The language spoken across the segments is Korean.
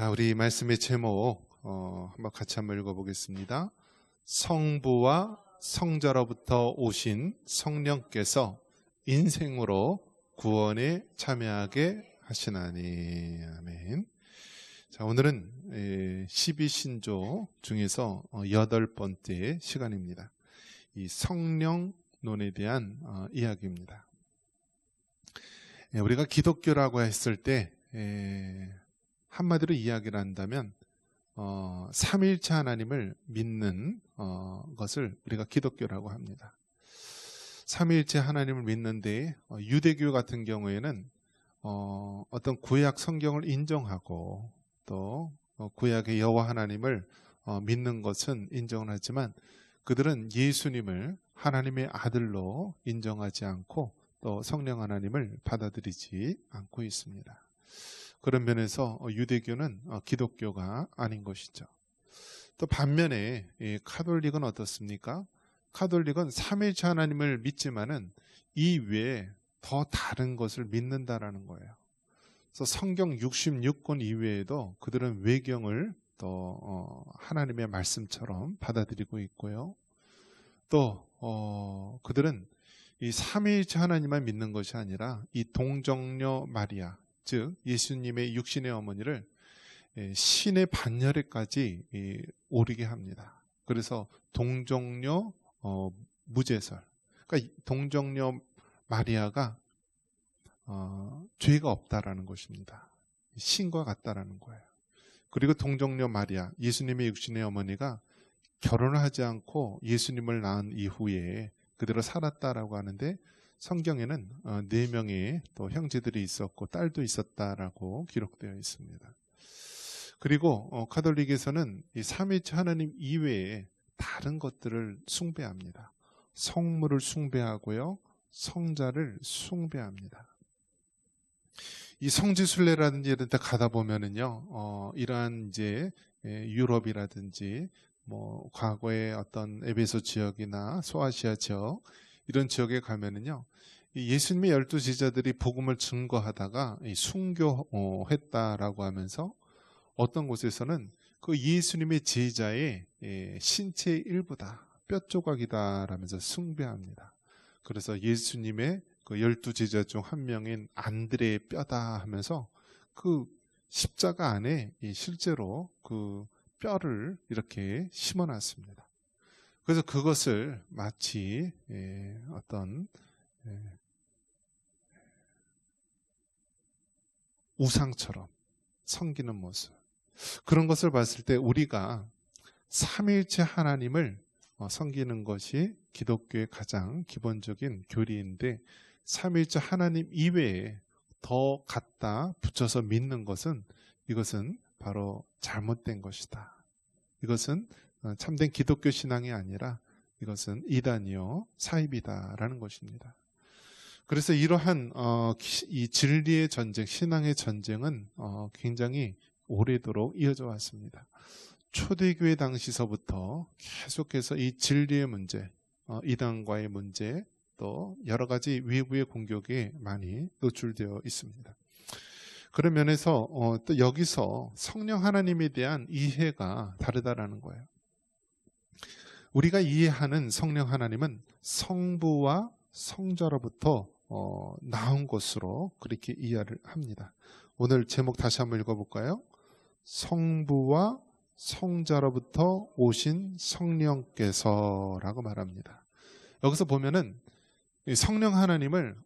자, 우리 말씀의 제목 어, 한번 같이 한번 읽어보겠습니다. 성부와 성자로부터 오신 성령께서 인생으로 구원에 참여하게 하시나니 아멘. 자, 오늘은 12신조 중에서 어, 여덟 번째 시간입니다. 이 성령론에 대한 어, 이야기입니다. 예, 우리가 기독교라고 했을 때 한마디로 이야기를 한다면 어, 삼일체 하나님을 믿는 어, 것을 우리가 기독교라고 합니다. 삼일체 하나님을 믿는데 어, 유대교 같은 경우에는 어, 어떤 구약 성경을 인정하고 또 어, 구약의 여호와 하나님을 어, 믿는 것은 인정을 하지만 그들은 예수님을 하나님의 아들로 인정하지 않고 또 성령 하나님을 받아들이지 않고 있습니다. 그런 면에서 어, 유대교는 어, 기독교가 아닌 것이죠. 또 반면에 카톨릭은 어떻습니까? 카톨릭은 삼일체 하나님을 믿지만은 이 외에 더 다른 것을 믿는다라는 거예요. 그래서 성경 66권 이외에도 그들은 외경을 또 어, 하나님의 말씀처럼 받아들이고 있고요. 또 어, 그들은 이 삼위일체 하나님만 믿는 것이 아니라 이 동정녀 마리아 즉 예수님의 육신의 어머니를 예, 신의 반열에까지 오르게 합니다. 그래서 동정녀 어, 무제설. 그러니까 동정녀 마리아가 어, 죄가 없다라는 것입니다. 신과 같다라는 거예요. 그리고 동정녀 마리아, 예수님의 육신의 어머니가 결혼을 하지 않고 예수님을 낳은 이후에 그대로 살았다라고 하는데 성경에는 어, 네 명의 또 형제들이 있었고 딸도 있었다라고 기록되어 있습니다. 그리고 어, 카톨릭에서는 이 삼위체 하나님 이외에 다른 것들을 숭배합니다. 성물을 숭배하고요, 성자를 숭배합니다. 이 성지순례라든지 이런 데 가다 보면은요, 어, 이러한 이제 예, 유럽이라든지 뭐 과거의 어떤 에베소 지역이나 소아시아 지역 이런 지역에 가면은요. 예수님의 열두 제자들이 복음을 증거하다가 순교했다라고 하면서 어떤 곳에서는 그 예수님의 제자의 예, 신체 일부다, 뼈 조각이다라면서 숭배합니다. 그래서 예수님의 그 열두 제자 중 한 명인 안드레의 뼈다 하면서 그 십자가 안에 실제로 그 뼈를 이렇게 심어놨습니다. 그래서 그것을 마치 예, 어떤 예, 우상처럼 섬기는 모습 그런 것을 봤을 때 우리가 삼일체 하나님을 어, 섬기는 것이 기독교의 가장 기본적인 교리인데 삼일체 하나님 이외에 더 갖다 붙여서 믿는 것은 이것은 바로 잘못된 것이다. 이것은 어, 참된 기독교 신앙이 아니라 이것은 이단이요 사입이다라는 것입니다. 그래서 이러한 어, 이 진리의 전쟁, 신앙의 전쟁은 어, 굉장히 오래도록 이어져 왔습니다. 초대교회 당시서부터 계속해서 이 진리의 문제, 이단과의 문제, 또 여러 가지 외부의 공격에 많이 노출되어 있습니다. 그런 면에서 어, 또 여기서 성령 하나님에 대한 이해가 다르다라는 거예요. 우리가 이해하는 성령 하나님은 성부와 성자로부터 어, 나온 것으로 그렇게 이해를 합니다. 오늘 제목 다시 한번 읽어볼까요? 성부와 성자로부터 오신 성령께서라고 말합니다. 여기서 보면은 성령 하나님을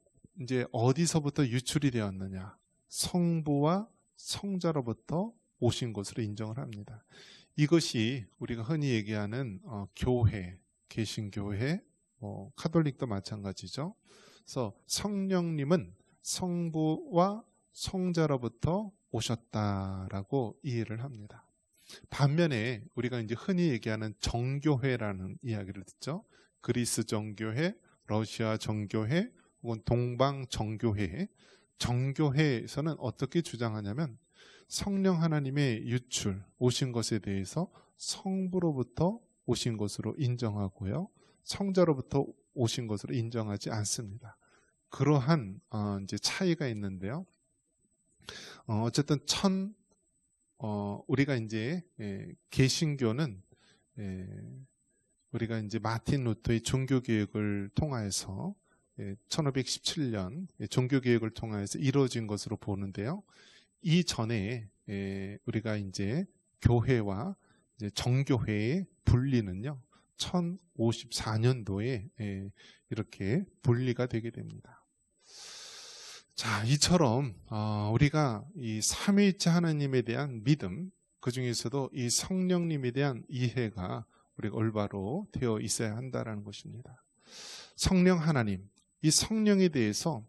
이제 어디서부터 유출이 되었느냐? 성부와 성자로부터 오신 것으로 인정을 합니다. 이것이 우리가 흔히 얘기하는 어, 교회, 개신교회, 뭐 카톨릭도 마찬가지죠. 그래서 성령님은 성부와 성자로부터 오셨다라고 이해를 합니다. 반면에 우리가 이제 흔히 얘기하는 정교회라는 이야기를 듣죠. 그리스 정교회, 러시아 정교회, 혹은 동방 정교회 정교회에서는 어떻게 주장하냐면 성령 하나님의 유출 오신 것에 대해서 성부로부터 오신 것으로 인정하고요. 성자로부터 오신 것으로 인정하지 않습니다. 그러한 어, 이제 차이가 있는데요. 어, 어쨌든 천 어, 우리가 이제 예, 개신교는 예, 우리가 이제 마틴 루터의 종교 개혁을 통하여서 예, 1517년 예, 종교 개혁을 통하여서 이루어진 것으로 보는데요. 이 전에 예, 우리가 이제 교회와 이제 정교회의 분리는요. 1054년도에 예, 이렇게 분리가 되게 됩니다. 자, 이처럼 어, 우리가 이 삼위일체 하나님에 대한 믿음, 그 중에서도 이 성령님에 대한 이해가 우리가 올바로 되어 있어야 한다라는 것입니다. 성령 하나님, 이 성령에 대해서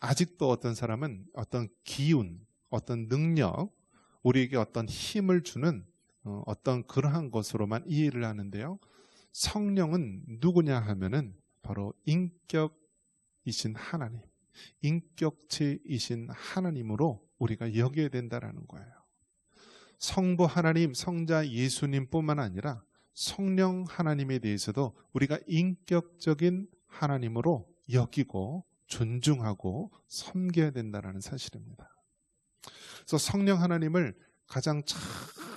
아직도 어떤 사람은 어떤 기운, 어떤 능력, 우리에게 어떤 힘을 주는 어, 어떤 그러한 것으로만 이해를 하는데요. 성령은 누구냐 하면은 바로 인격이신 하나님, 인격체이신 하나님으로 우리가 여겨야 된다라는 거예요. 성부 하나님, 성자 예수님뿐만 아니라 성령 하나님에 대해서도 우리가 인격적인 하나님으로 여기고 존중하고 섬겨야 된다는 사실입니다. 그래서 성령 하나님을 가장 잘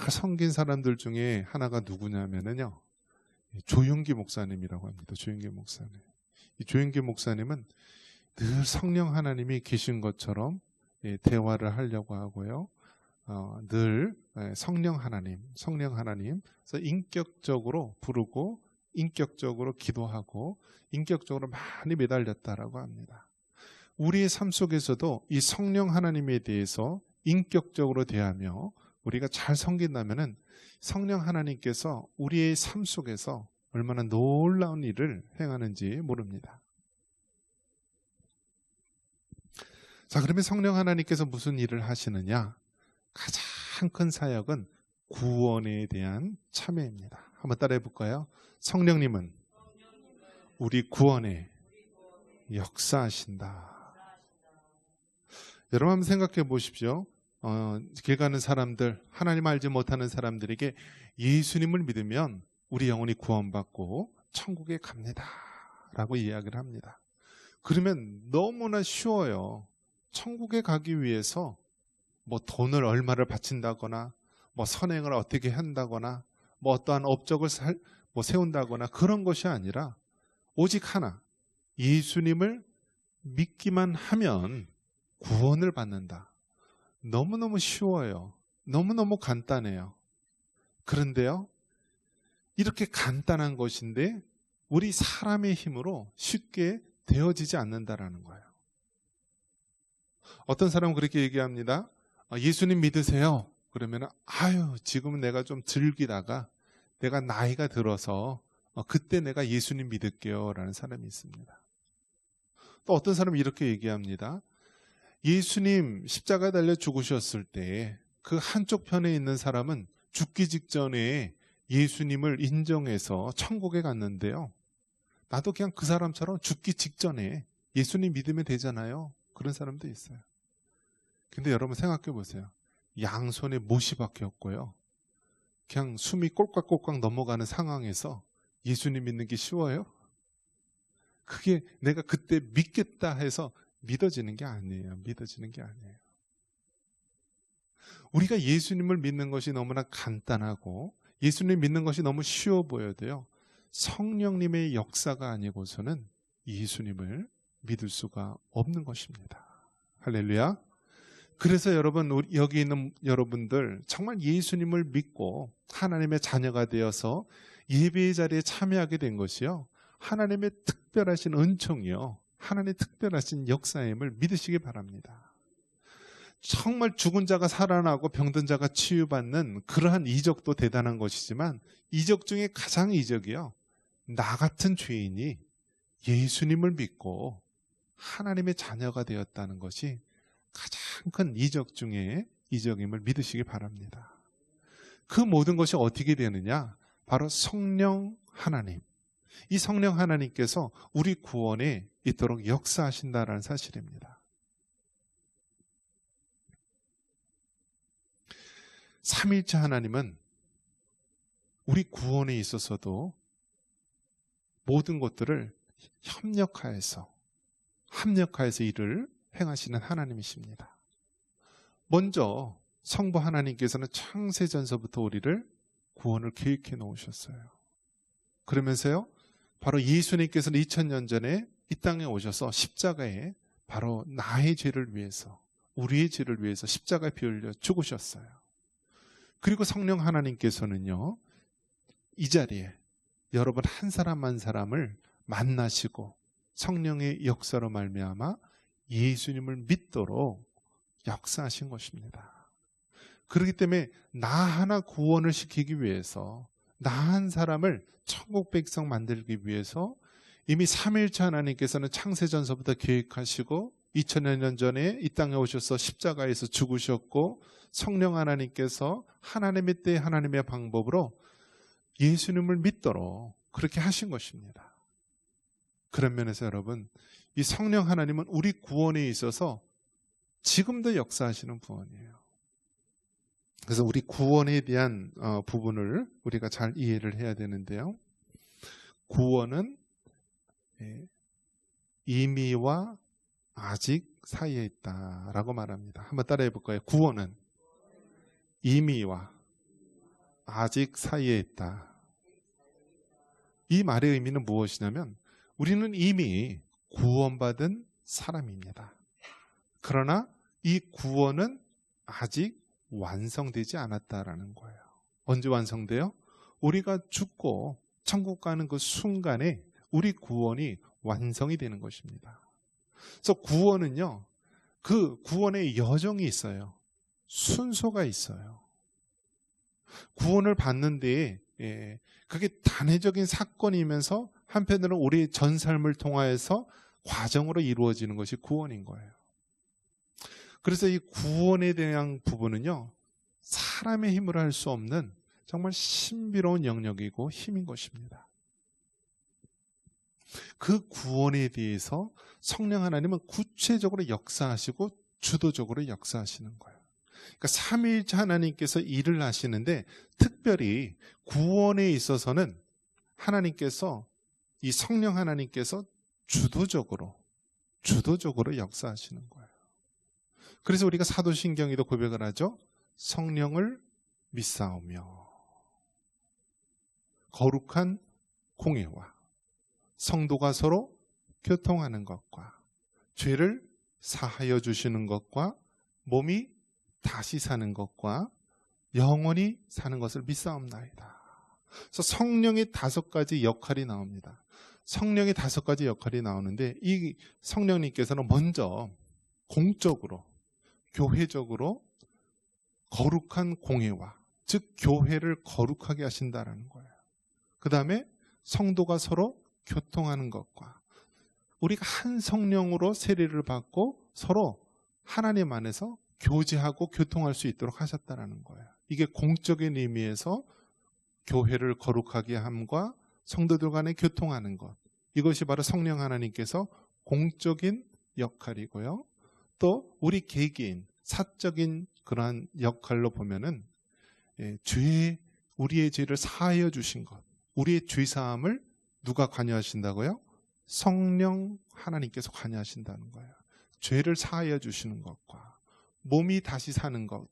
섬긴 사람들 중에 하나가 누구냐면요. 조윤기 목사님이라고 합니다. 조윤기 목사님. 이 조윤기 목사님은 늘 성령 하나님이 계신 것처럼 예, 대화를 하려고 하고요. 어, 늘 예, 성령 하나님, 성령 하나님, 그래서 인격적으로 부르고 인격적으로 기도하고 인격적으로 많이 매달렸다라고 합니다. 우리의 삶 속에서도 이 성령 하나님에 대해서 인격적으로 대하며 우리가 잘 섬긴다면은 성령 하나님께서 우리의 삶 속에서 얼마나 놀라운 일을 행하는지 모릅니다. 자, 그러면 성령 하나님께서 무슨 일을 하시느냐? 가장 큰 사역은 구원에 대한 참여입니다. 한번 따라해 볼까요? 성령님은 우리 구원에 역사하신다. 여러분 한번 생각해 보십시오. 어, 길 가는 사람들, 하나님 알지 못하는 사람들에게 예수님을 믿으면 우리 영혼이 구원받고 천국에 갑니다. 라고 이야기를 합니다. 그러면 너무나 쉬워요. 천국에 가기 위해서 뭐 돈을 얼마를 바친다거나 뭐 선행을 어떻게 한다거나 뭐 어떠한 업적을 살, 뭐 세운다거나 그런 것이 아니라 오직 하나 예수님을 믿기만 하면 구원을 받는다. 너무너무 쉬워요. 너무너무 간단해요. 그런데요, 이렇게 간단한 것인데 우리 사람의 힘으로 쉽게 되어지지 않는다라는 거예요. 어떤 사람은 그렇게 얘기합니다. 아, 예수님 믿으세요. 그러면 아유 지금은 내가 좀 즐기다가 내가 나이가 들어서 어, 그때 내가 예수님 믿을게요라는 사람이 있습니다. 또 어떤 사람은 이렇게 얘기합니다. 예수님 십자가 달려 죽으셨을 때 그 한쪽 편에 있는 사람은 죽기 직전에 예수님을 인정해서 천국에 갔는데요. 나도 그냥 그 사람처럼 죽기 직전에 예수님 믿으면 되잖아요. 그런 사람도 있어요. 근데 여러분 생각해 보세요. 양손에 못이 박혔고요. 그냥 숨이 꼴깍꼴깍 넘어가는 상황에서 예수님 믿는 게 쉬워요? 그게 내가 그때 믿겠다 해서 믿어지는 게 아니에요. 믿어지는 게 아니에요. 우리가 예수님을 믿는 것이 너무나 간단하고 예수님 믿는 것이 너무 쉬워 보여도요. 성령님의 역사가 아니고서는 예수님을 믿을 수가 없는 것입니다. 할렐루야. 그래서 여러분 여기 있는 여러분들 정말 예수님을 믿고 하나님의 자녀가 되어서 예배의 자리에 참여하게 된 것이요. 하나님의 특별하신 은총이요. 하나님의 특별하신 역사임을 믿으시기 바랍니다. 정말 죽은 자가 살아나고 병든 자가 치유받는 그러한 이적도 대단한 것이지만 이적 중에 가장 이적이요. 나 같은 죄인이 예수님을 믿고 하나님의 자녀가 되었다는 것이 가장 큰 이적 중에 이적임을 믿으시기 바랍니다. 그 모든 것이 어떻게 되느냐? 바로 성령 하나님. 이 성령 하나님께서 우리 구원에 있도록 역사하신다라는 사실입니다. 삼일체 하나님은 우리 구원에 있어서도 모든 것들을 협력하여서 합력하여서 일을 행하시는 하나님이십니다. 먼저 성부 하나님께서는 창세전서부터 우리를 구원을 계획해 놓으셨어요. 그러면서요, 바로 예수님께서는 2000년 전에 이 땅에 오셔서 십자가에 바로 나의 죄를 위해서, 우리의 죄를 위해서 십자가에 피 흘려 죽으셨어요. 그리고 성령 하나님께서는요, 이 자리에 여러분 한 사람 한 사람을 만나시고 성령의 역사로 말미암아 예수님을 믿도록 역사하신 것입니다. 그렇기 때문에 나 하나 구원을 시키기 위해서 나한 사람을 천국 백성 만들기 위해서 이미 삼일차 하나님께서는 창세전서부터 계획하시고 2000년 전에 이 땅에 오셔서 십자가에서 죽으셨고 성령 하나님께서 하나님의 때 하나님의 방법으로 예수님을 믿도록 그렇게 하신 것입니다. 그런 면에서 여러분, 이 성령 하나님은 우리 구원에 있어서 지금도 역사하시는 구원이에요. 그래서 우리 구원에 대한 어, 부분을 우리가 잘 이해를 해야 되는데요. 구원은 예, 이미와 아직 사이에 있다라고 말합니다. 한번 따라해 볼까요? 구원은 이미와 아직 사이에 있다. 이 말의 의미는 무엇이냐면 우리는 이미 구원받은 사람입니다. 그러나 이 구원은 아직 완성되지 않았다라는 거예요. 언제 완성돼요? 우리가 죽고 천국 가는 그 순간에 우리 구원이 완성이 되는 것입니다. 그래서 구원은요, 그 구원의 여정이 있어요. 순서가 있어요. 구원을 받는 데에 예, 그게 단회적인 사건이면서 한편으로는 우리의 전 삶을 통하여서 과정으로 이루어지는 것이 구원인 거예요. 그래서 이 구원에 대한 부분은요, 사람의 힘으로 할 수 없는 정말 신비로운 영역이고 힘인 것입니다. 그 구원에 대해서 성령 하나님은 구체적으로 역사하시고 주도적으로 역사하시는 거예요. 그러니까 삼위일체 하나님께서 일을 하시는데 특별히 구원에 있어서는 하나님께서 이 성령 하나님께서 주도적으로 주도적으로 역사하시는 거예요. 그래서 우리가 사도신경에도 고백을 하죠. 성령을 믿사오며 거룩한 공예와 성도가 서로 교통하는 것과 죄를 사하여 주시는 것과 몸이 다시 사는 것과 영원히 사는 것을 믿사옵나이다. 그래서 성령의 다섯 가지 역할이 나옵니다. 성령의 다섯 가지 역할이 나오는데 이 성령님께서는 먼저 공적으로 교회적으로 거룩한 공예와 즉 교회를 거룩하게 하신다라는 거예요. 그 다음에 성도가 서로 교통하는 것과 우리가 한 성령으로 세례를 받고 서로 하나님 안에서 교제하고 교통할 수 있도록 하셨다라는 거예요. 이게 공적인 의미에서 교회를 거룩하게 함과 성도들 간에 교통하는 것. 이것이 바로 성령 하나님께서 공적인 역할이고요. 또 우리 개개인 사적인 그러한 역할로 보면은 예, 죄 우리의 죄를 사하여 주신 것, 우리의 죄 사함을 누가 관여하신다고요? 성령 하나님께서 관여하신다는 거예요. 죄를 사하여 주시는 것과 몸이 다시 사는 것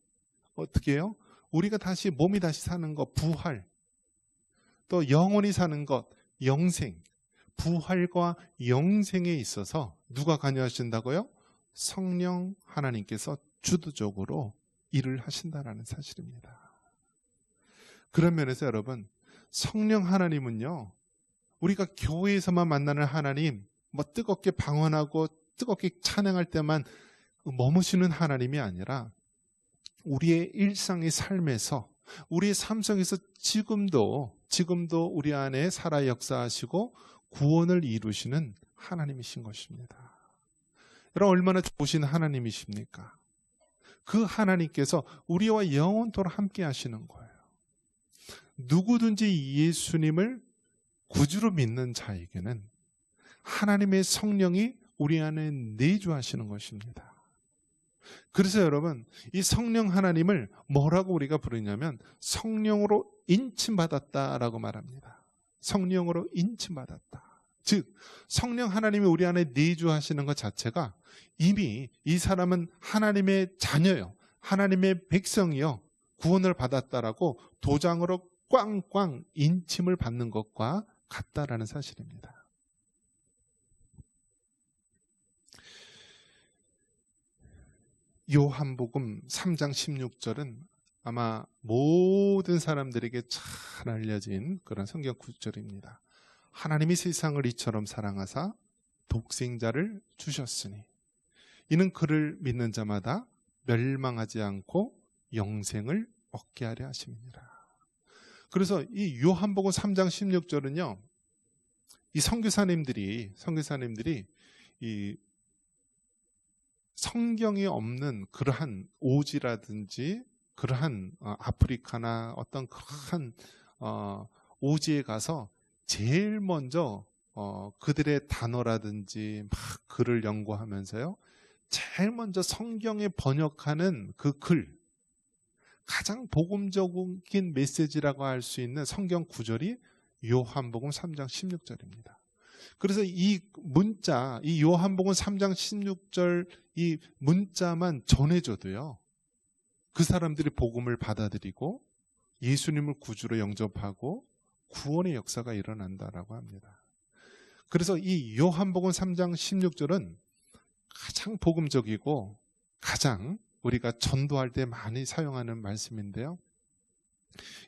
어떻게 해요? 우리가 다시 몸이 다시 사는 것 부활 또 영원히 사는 것 영생 부활과 영생에 있어서 누가 관여하신다고요? 성령 하나님께서 주도적으로 일을 하신다라는 사실입니다. 그런 면에서 여러분, 성령 하나님은요, 우리가 교회에서만 만나는 하나님, 뭐 뜨겁게 방언하고 뜨겁게 찬양할 때만 머무시는 하나님이 아니라 우리의 일상의 삶에서 우리의 삶 속에서 지금도 지금도 우리 안에 살아 역사하시고 구원을 이루시는 하나님이신 것입니다. 여러분 얼마나 좋으신 하나님이십니까? 그 하나님께서 우리와 영원토록 함께 하시는 거예요. 누구든지 예수님을 구주로 믿는 자에게는 하나님의 성령이 우리 안에 내주하시는 것입니다. 그래서 여러분, 이 성령 하나님을 뭐라고 우리가 부르냐면 성령으로 인침받았다라고 말합니다. 성령으로 인침받았다. 즉 성령 하나님이 우리 안에 내주하시는 것 자체가 이미 이 사람은 하나님의 자녀요. 하나님의 백성이요 구원을 받았다라고 도장으로 꽝꽝 인침을 받는 것과 같다라는 사실입니다. 요한복음 3장 16절은 아마 모든 사람들에게 잘 알려진 그런 성경 구절입니다. 하나님이 세상을 이처럼 사랑하사 독생자를 주셨으니 이는 그를 믿는 자마다 멸망하지 않고 영생을 얻게 하려 하심이니라. 그래서 이 요한복음 3장 16절은요. 이 선교사님들이 선교사님들이 이 성경이 없는 그러한 오지라든지 그러한 어, 아프리카나 어떤 그러한 어, 오지에 가서 제일 먼저 어, 그들의 단어라든지 막 글을 연구하면서요. 제일 먼저 성경에 번역하는 그 글, 가장 복음적인 메시지라고 할 수 있는 성경 구절이 요한복음 3장 16절입니다. 그래서 이 문자, 이 요한복음 3장 16절 이 문자만 전해줘도요. 그 사람들이 복음을 받아들이고 예수님을 구주로 영접하고 구원의 역사가 일어난다라고 합니다. 그래서 이 요한복음 3장 16절은 가장 복음적이고 가장 우리가 전도할 때 많이 사용하는 말씀인데요.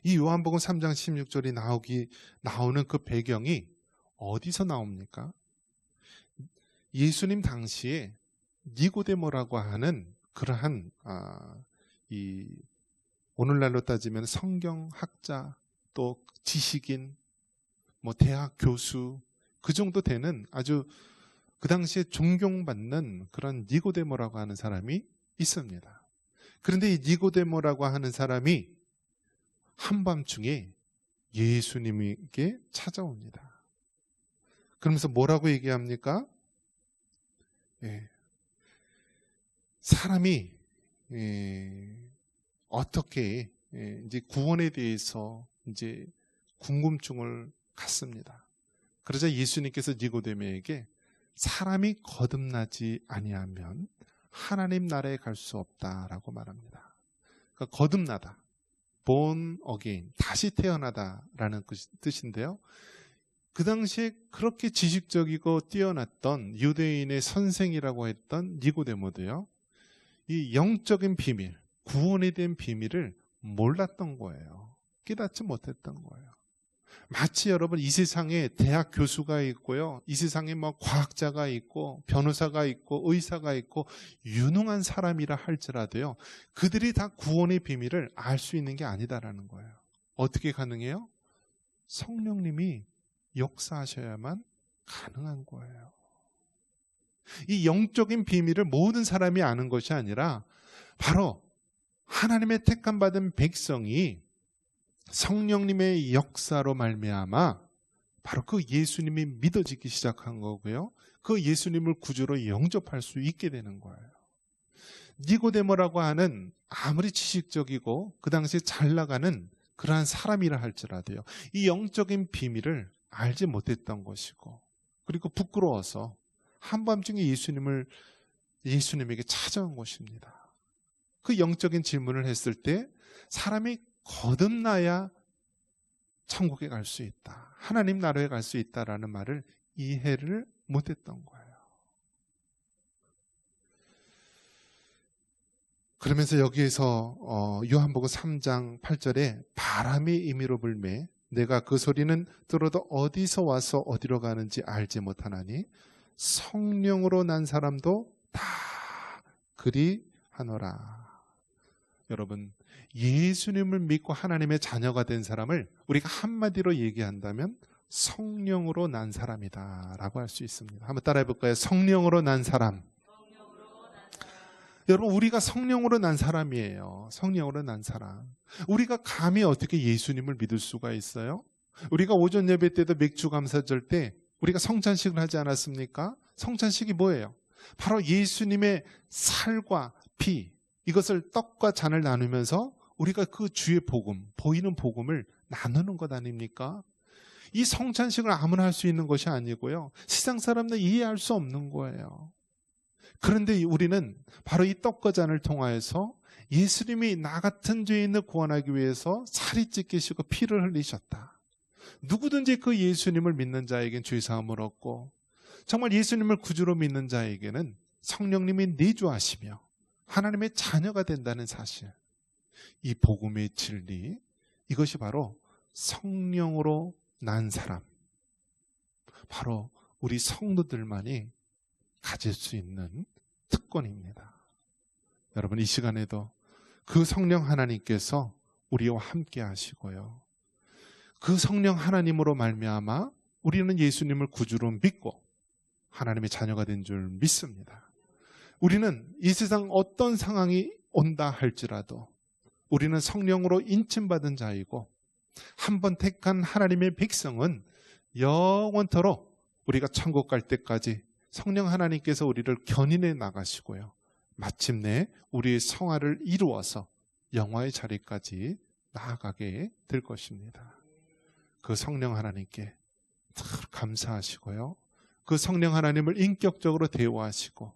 이 요한복음 3장 16절이 나오기 나오는 그 배경이 어디서 나옵니까? 예수님 당시에 니고데모라고 하는 그러한 아, 이 오늘날로 따지면 성경학자 또 지식인 뭐 대학 교수 그 정도 되는 아주 그 당시에 존경받는 그런 니고데모라고 하는 사람이 있습니다. 그런데 이 니고데모라고 하는 사람이 한밤중에 예수님에게 찾아옵니다. 그러면서 뭐라고 얘기합니까? 예. 사람이 예, 어떻게 예, 이제 구원에 대해서 이제 궁금증을 갖습니다. 그러자 예수님께서 니고데모에게 사람이 거듭나지 아니하면 하나님 나라에 갈 수 없다라고 말합니다. 그러니까 거듭나다, born again, 다시 태어나다라는 그 뜻인데요. 그 당시에 그렇게 지식적이고 뛰어났던 유대인의 선생이라고 했던 니고데모도요. 이 영적인 비밀, 구원에 대한 비밀을 몰랐던 거예요. 깨닫지 못했던 거예요. 마치 여러분 이 세상에 대학 교수가 있고요. 이 세상에 뭐 과학자가 있고 변호사가 있고 의사가 있고 유능한 사람이라 할지라도요. 그들이 다 구원의 비밀을 알 수 있는 게 아니다라는 거예요. 어떻게 가능해요? 성령님이 역사하셔야만 가능한 거예요. 이 영적인 비밀을 모든 사람이 아는 것이 아니라 바로 하나님의 택함 받은 백성이 성령님의 역사로 말미암아 바로 그 예수님이 믿어지기 시작한 거고요. 그 예수님을 구주로 영접할 수 있게 되는 거예요. 니고데모라고 하는 아무리 지식적이고 그 당시에 잘 나가는 그러한 사람이라 할지라도요. 이 영적인 비밀을 알지 못했던 것이고 그리고 부끄러워서 한밤중에 예수님을 예수님에게 찾아온 것입니다. 그 영적인 질문을 했을 때 사람이 거듭나야 천국에 갈 수 있다. 하나님 나라에 갈 수 있다라는 말을 이해를 못했던 거예요. 그러면서 여기에서 어, 요한복음 3장 8절에 바람이 임의로 불매 내가 그 소리는 들어도 어디서 와서 어디로 가는지 알지 못하나니 성령으로 난 사람도 다 그리 하노라. 여러분, 예수님을 믿고 하나님의 자녀가 된 사람을 우리가 한마디로 얘기한다면 성령으로 난 사람이다. 라고 할 수 있습니다. 한번 따라해 볼까요? 성령으로 난 사람. 여러분, 우리가 성령으로 난 사람이에요. 성령으로 난 사람. 우리가 감히 어떻게 예수님을 믿을 수가 있어요? 우리가 오전 예배 때도 맥주 감사절 때 우리가 성찬식을 하지 않았습니까? 성찬식이 뭐예요? 바로 예수님의 살과 피, 이것을 떡과 잔을 나누면서 우리가 그 주의 복음, 보이는 복음을 나누는 것 아닙니까? 이 성찬식을 아무나 할 수 있는 것이 아니고요. 세상 사람들 이해할 수 없는 거예요. 그런데 우리는 바로 이 떡과 잔을 통하여서 예수님이 나 같은 죄인을 구원하기 위해서 살이 찢기시고 피를 흘리셨다. 누구든지 그 예수님을 믿는 자에겐 죄 사함을 얻고 정말 예수님을 구주로 믿는 자에게는 성령님이 내주하시며 하나님의 자녀가 된다는 사실. 이 복음의 진리 이것이 바로 성령으로 난 사람. 바로 우리 성도들만이 가질 수 있는 특권입니다. 여러분 이 시간에도 그 성령 하나님께서 우리와 함께 하시고요. 그 성령 하나님으로 말미암아 우리는 예수님을 구주로 믿고 하나님의 자녀가 된 줄 믿습니다. 우리는 이 세상 어떤 상황이 온다 할지라도 우리는 성령으로 인침받은 자이고 한 번 택한 하나님의 백성은 영원토록 우리가 천국 갈 때까지 성령 하나님께서 우리를 견인해 나가시고요. 마침내 우리의 성화를 이루어서 영화의 자리까지 나아가게 될 것입니다. 그 성령 하나님께 참 감사하시고요. 그 성령 하나님을 인격적으로 대우하시고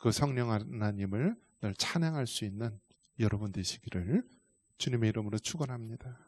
그 성령 하나님을 늘 찬양할 수 있는 여러분 되시기를 주님의 이름으로 축원합니다.